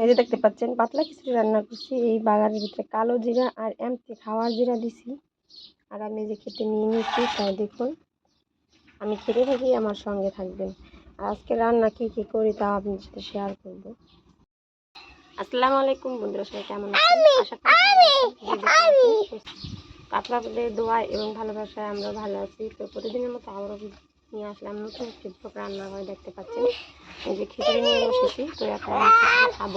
এই যে দেখতে পাচ্ছেন পাতলা খিচুড়ি রান্না করছি। এই বাগানের ভিতরে কালো জিরা আর এমতি খাওয়ার জিরা দিছি। আর আমি যে খেতে নিয়ে নিচ্ছি তাই দেখুন আমি খেতে থাকি আমার সঙ্গে থাকবেন। আর আজকে রান্না কী কী করি তাও আপনাদের সাথে শেয়ার করব। আসসালামু আলাইকুম বন্ধুরা সবাই কেমন আছেন? আশা করি আপনাদের দোয়া এবং ভালোবাসায় আমরা ভালো আছি। তো প্রতিদিনের মতো আবারও নিয়ে আসলাম নতুন ব্লগ রান্না হয় দেখতে পাচ্ছেন। এই যে খিচুড়ি নিয়ে বসেছি, তো এখন খাব।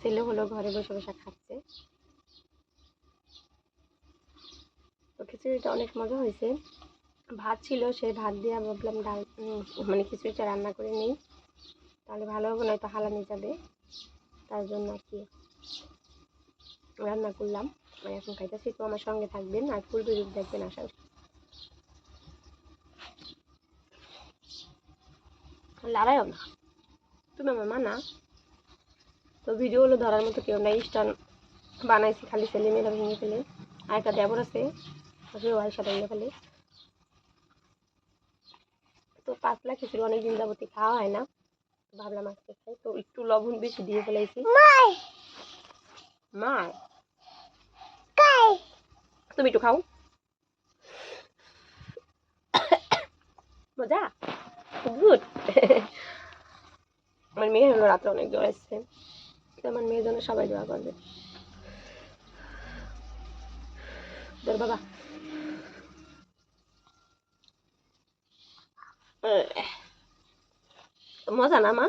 ছেলে হলো ঘরে বসে বসে খাচ্ছে। তো খিচুড়িটা অনেক মজা হয়েছে। ভাত ছিল, সেই ভাত দিয়ে ভাবলাম ডাল মানে খিচুড়িটা রান্না করে নিই। তাহলে ভালো হবে, নয়তো হালানি যাবে। তার জন্য আর কি রান্না করলাম। মানে এখন খাইতেছি, তো আমার সঙ্গে থাকবেন আর ফুল ভিডিও দেখবেন আশা লড়াইও না। তুমি আমার মা না তো ভিডিওগুলো ধরার মতো কেউ নাই। স্টান বানাইছি খালি ছেলে মেয়েরা ভেঙে ফেলে। আর একটা দেবর আছে। সেও আয়সা ভেঙে ফেলে। তো পাতলা খিচুড়ি অনেক দিন যাবতই খাওয়া হয় না। ভাবলাম আজকে খাই। তো একটু লবণ বেশি দিয়ে ফেলেছি মা তুমি একটু খাও। মজা? গুড। আমার মেয়ে হলো রাত্রে অনেক জ্বর এসছে আমার মেয়ের জন্য সবাই দোয়া করবে। তোর বাবা। মজা না মা?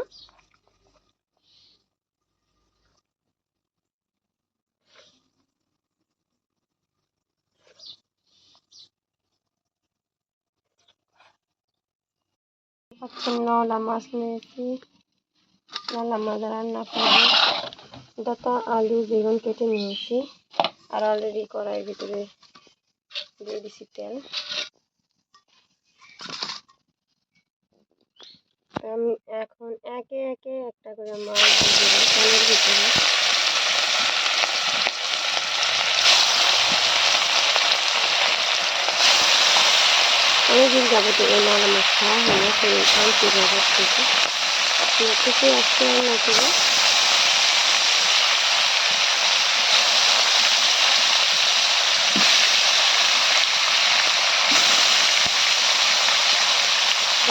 পাচ্ছেন নলা মাছ নিয়েছি নলা মাছ রান্না করব ডাটা আলু বেগুন কেটে নিয়েছি আর অলরেডি কড়াইয়ের ভিতরে দিয়ে দিছি তেল আমি এখন একে একে একটা করে মাছ দিয়ে দেবো তেলের ভিতরে অনেকদিন যাবত এই নলা মাছ খাওয়া হয় না, সেই আনছি বাজার থেকে কিছু আজকে রান্না করব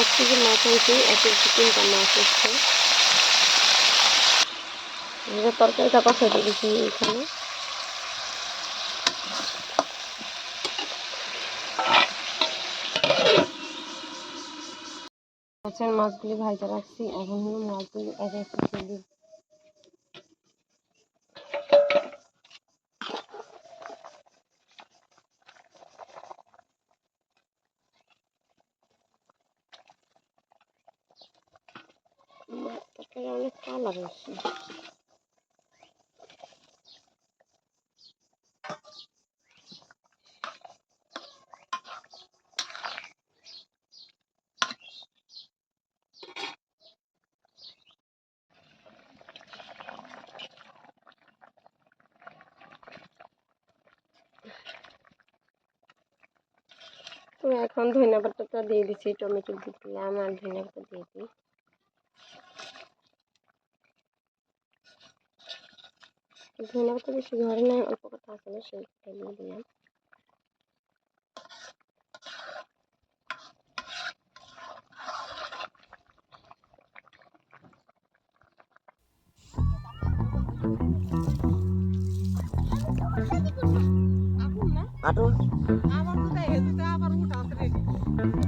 এক কেজি মাছ আনছি এক কেজি তিনটা মাছ এসছে তরকারিটা কষাতে দিচ্ছি এখানে। মাছের মাছগুলি ভাজা রাখছি। এখন হলো মাছগুলি এক এক করে অনেক কালার হয়েছে। তো এখন ধনিয়া পাতাটা দিয়ে দিচ্ছি টমেটো দিয়ে দিলাম আর ধনিয়া পাতা দিয়ে দিই। ধনিয়া পাতা বেশি ঘরে নাই, অল্প কথা আছে না সেইটা দিয়ে দিলাম। আটুন আমার কোথায় আবার উঠা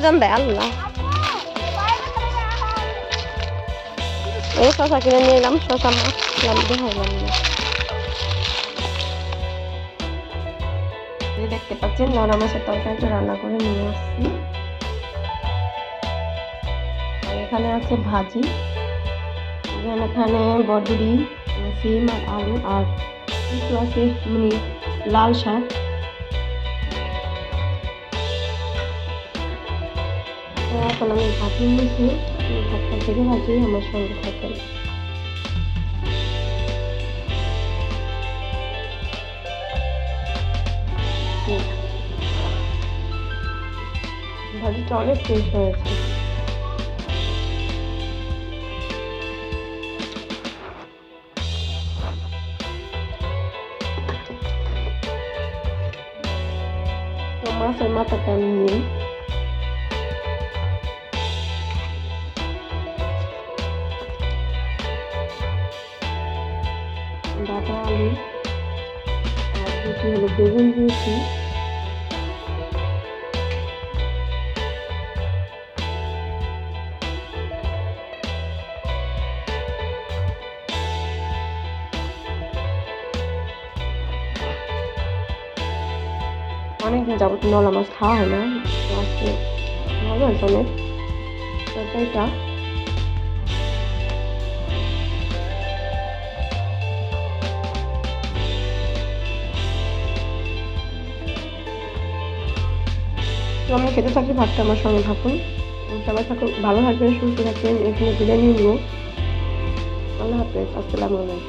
জান দেয় আল্লাহ এই শশা কিনে নিয়ে এলাম শশা মাছ দেখাইলাম না দেখতে পাচ্ছেন নোনা মাছের তরকারিটা রান্না করে নিয়ে আসছি এখানে আছে ভাজি এখানে বটবুড়ি সিম আর আলু আর কিছু আছে লাল শাক তো এখন আমি ভাত নিয়েছি ভাতটা থেকে ভাজি আমার সঙ্গে থাকেন ভাজিটা অনেক টেস্ট হয়েছে তো মাছের মাথাটা আমি নিই বেগুন দিয়েছি অনেকদিন যাবত নলা মাছ খাওয়া হয় না। আজকে ভালো হয়েছে অনেক। তরকারিটা তো আমরা খেতে থাকি ভাতটা আমার সঙ্গে থাকুন। সবাই থাকুন ভালো থাকবেন, সুস্থ থাকবেন, এখানে বিদায় নিয়ে নেব। আল্লাহ হাফেজ, আসসালামু আলাইকুম।